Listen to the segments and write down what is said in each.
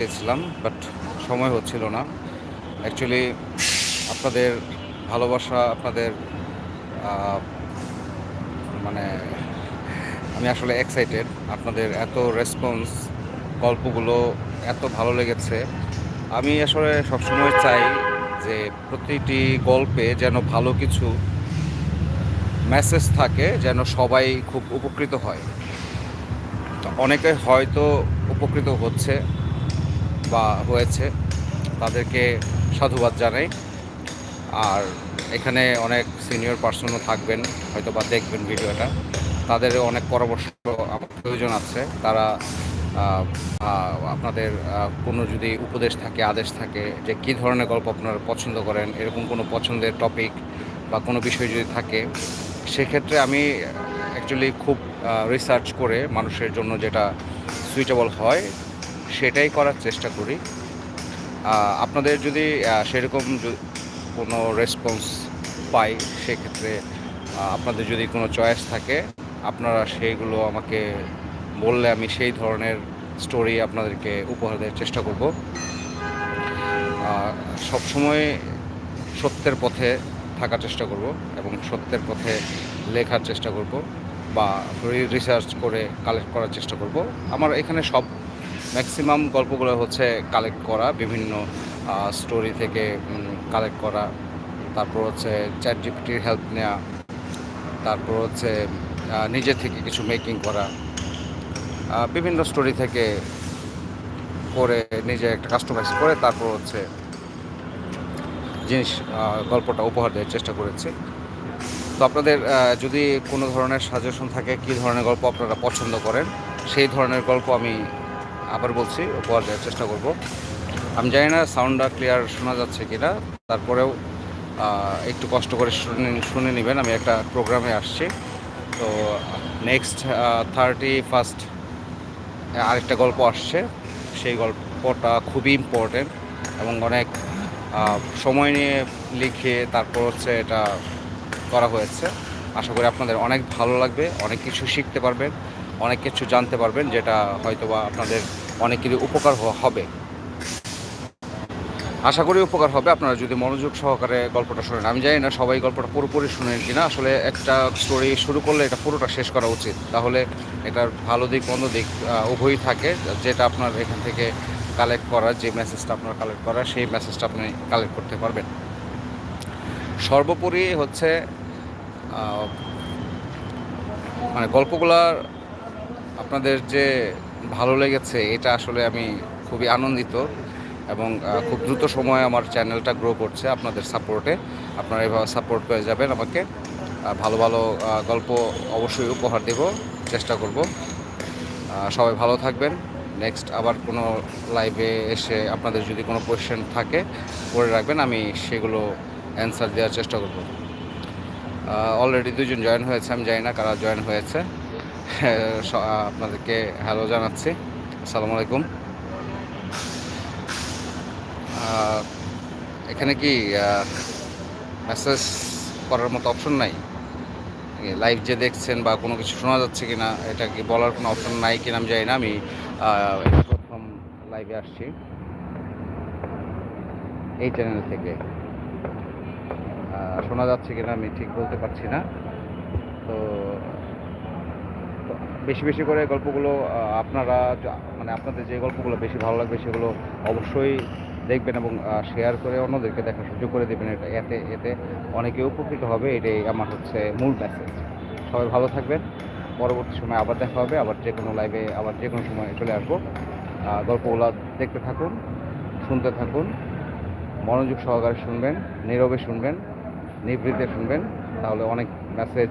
চেয়েছিলাম বাট সময় হচ্ছিল না। অ্যাকচুয়ালি আপনাদের ভালোবাসা, আপনাদের মানে আমি আসলে এক্সাইটেড আপনাদের এত রেসপন্স গল্পগুলো এত ভালো লেগেছে। আমি আসলে সবসময় চাই যে প্রতিটি গল্পে যেন ভালো কিছু মেসেজ থাকে, যেন সবাই খুব উপকৃত হয়। অনেকে হয়তো উপকৃত হচ্ছে। বা হয়েছে, তাদেরকে সাধুবাদ জানাই। আর এখানে অনেক সিনিয়র পার্সনও থাকবেন হয়তো বা দেখবেন ভিডিওটা। তাদের অনেক পরামর্শ আমার প্রয়োজন আছে। তারা আপনাদের কোনো যদি উপদেশ থাকে, আদেশ থাকে যে কী ধরনের গল্প আপনারা পছন্দ করেন, এরকম কোনো পছন্দের টপিক বা কোনো বিষয় যদি থাকে, সেক্ষেত্রে আমি অ্যাকচুয়ালি খুব রিসার্চ করে মানুষের জন্য যেটা সুইটেবল হয় সেটাই করার চেষ্টা করি। আপনাদের যদি সেরকম কোনো রেসপন্স পাই, সেক্ষেত্রে আপনাদের যদি কোনো চয়েস থাকে, আপনারা সেইগুলো আমাকে বললে আমি সেই ধরনের স্টোরি আপনাদেরকে উপহার দেওয়ার চেষ্টা করব। সবসময় সত্যের পথে থাকার চেষ্টা করব এবং সত্যের পথে লেখার চেষ্টা করব বা রিসার্চ করে কালেক্ট করার চেষ্টা করব। আমার এখানে সব ম্যাক্সিমাম গল্পগুলো হচ্ছে কালেক্ট করা, বিভিন্ন স্টোরি থেকে কালেক্ট করা। তারপর হচ্ছে চ্যাট জিপিটির হেল্প নেওয়া তারপর হচ্ছে নিজে থেকে কিছু মেকিং করা। বিভিন্ন স্টোরি থেকে করে নিজে একটা কাস্টমাইজ করে তারপর হচ্ছে জিনিস গল্পটা উপহার দেওয়ার চেষ্টা করেছি। তো আপনাদের যদি কোনো ধরনের সাজেশন থাকে, কী ধরনের গল্প আপনারা পছন্দ করেন, সেই ধরনের গল্প আমি আবার বলছি, উপহার দেওয়ার চেষ্টা করব। আমি জানি না সাউন্ডটা ক্লিয়ার শোনা যাচ্ছে কি না তারপরেও একটু কষ্ট করে শুনে শুনে নেবেন। আমি একটা প্রোগ্রামে আসছি। তো নেক্সট থার্টি ফার্স্ট আরেকটা গল্প আসছে। সেই গল্পটা খুবই ইম্পর্টেন্ট এবং অনেক সময় নিয়ে লিখে তারপর হচ্ছে এটা করা হয়েছে। আশা করি আপনাদের অনেক ভালো লাগবে, অনেক কিছু শিখতে পারবেন। অনেক কিছু জানতে পারবেন, যেটা হয়তোবা আপনাদের অনেক কিছু উপকার হবে। আশা করি উপকার হবে। আপনারা যদি মনোযোগ সহকারে গল্পটা শোনেন। আমি জানি না সবাই গল্পটা পুরোপুরি শুনেন কিনা। আসলে একটা স্টোরি শুরু করলে এটা পুরোটা শেষ করা উচিত। তাহলে এটার ভালো দিক, মন্দ দিক উভয়ই থাকে। যেটা আপনার এখান থেকে কালেক্ট করা, যে মেসেজটা আপনার কালেক্ট করা, সেই মেসেজটা আপনি কালেক্ট করতে পারবেন। সর্বোপরি হচ্ছে মানে গল্পগুলার আপনাদের যে ভালো লেগেছে, এটা আসলে আমি খুবই আনন্দিত এবং খুব দ্রুত সময়ে আমার চ্যানেলটা গ্রো করছে আপনাদের সাপোর্টে আপনারা এভাবে সাপোর্ট করে যাবেন আমাকে। ভালো ভালো গল্প অবশ্যই উপহার দেব, চেষ্টা করব। সবাই ভালো থাকবেন। নেক্সট আবার কোনো লাইভে এসে আপনাদের যদি কোনো কোয়েশ্চেন থাকে করে রাখবেন, আমি সেগুলো অ্যান্সার দেওয়ার চেষ্টা করব। অলরেডি দুজন জয়েন হয়েছে, আমি জানি না কারা জয়েন হয়েছে। আপনাদেরকে হ্যালো জানাচ্ছি। আসসালামু আলাইকুম। এখানে কি মেসেজ করার মতো অপশন নাই? লাইভ যে দেখছেন বা কোনো কিছু শোনা যাচ্ছে কি না এটা কি বলার কোনো অপশন নাই কিনা আমি জানি না। আমি প্রথম লাইভে আসছি। এই চ্যানেল থেকে। শোনা যাচ্ছে কিনা আমি ঠিক বলতে পারছি না। তো বেশি বেশি করে গল্পগুলো আপনারা মানে আপনাদের যে গল্পগুলো বেশি ভালো লাগবে সেগুলো অবশ্যই দেখবেন এবং শেয়ার করে অন্যদেরকে দেখার সুযোগ করে দেবেন। এটা এতে এতে অনেকে উপকৃত হবে। এটাই আমার হচ্ছে মূল মেসেজ সবাই ভালো থাকবেন। পরবর্তী সময় আবার দেখা হবে। আবার যে কোনো লাইভে আবার যে কোনো সময় চলে আসব। গল্পগুলো দেখতে থাকুন, শুনতে থাকুন। মনোযোগ সহকারে শুনবেন, নীরবে শুনবেন নিবৃত্তে শুনবেন। তাহলে অনেক মেসেজ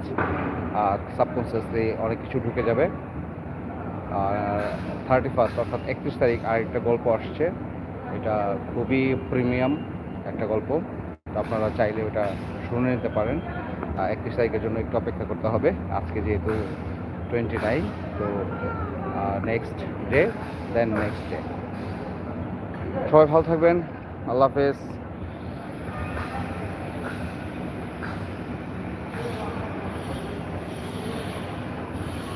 সাবকনসিয়াসলি অনেক কিছু ঢুকে যাবে। আর থার্টি ফার্স্ট অর্থাৎ একত্রিশ তারিখ আরেকটা গল্প আসছে। এটা খুবই প্রিমিয়াম একটা গল্প। আপনারা চাইলে ওটা শুনে নিতে পারেন। একত্রিশ তারিখের জন্য একটু অপেক্ষা করতে হবে। আজকে যেহেতু টোয়েন্টি নাইন তো next day then next day সবাই ভালো থাকবেন। আল্লাহ হাফেজ।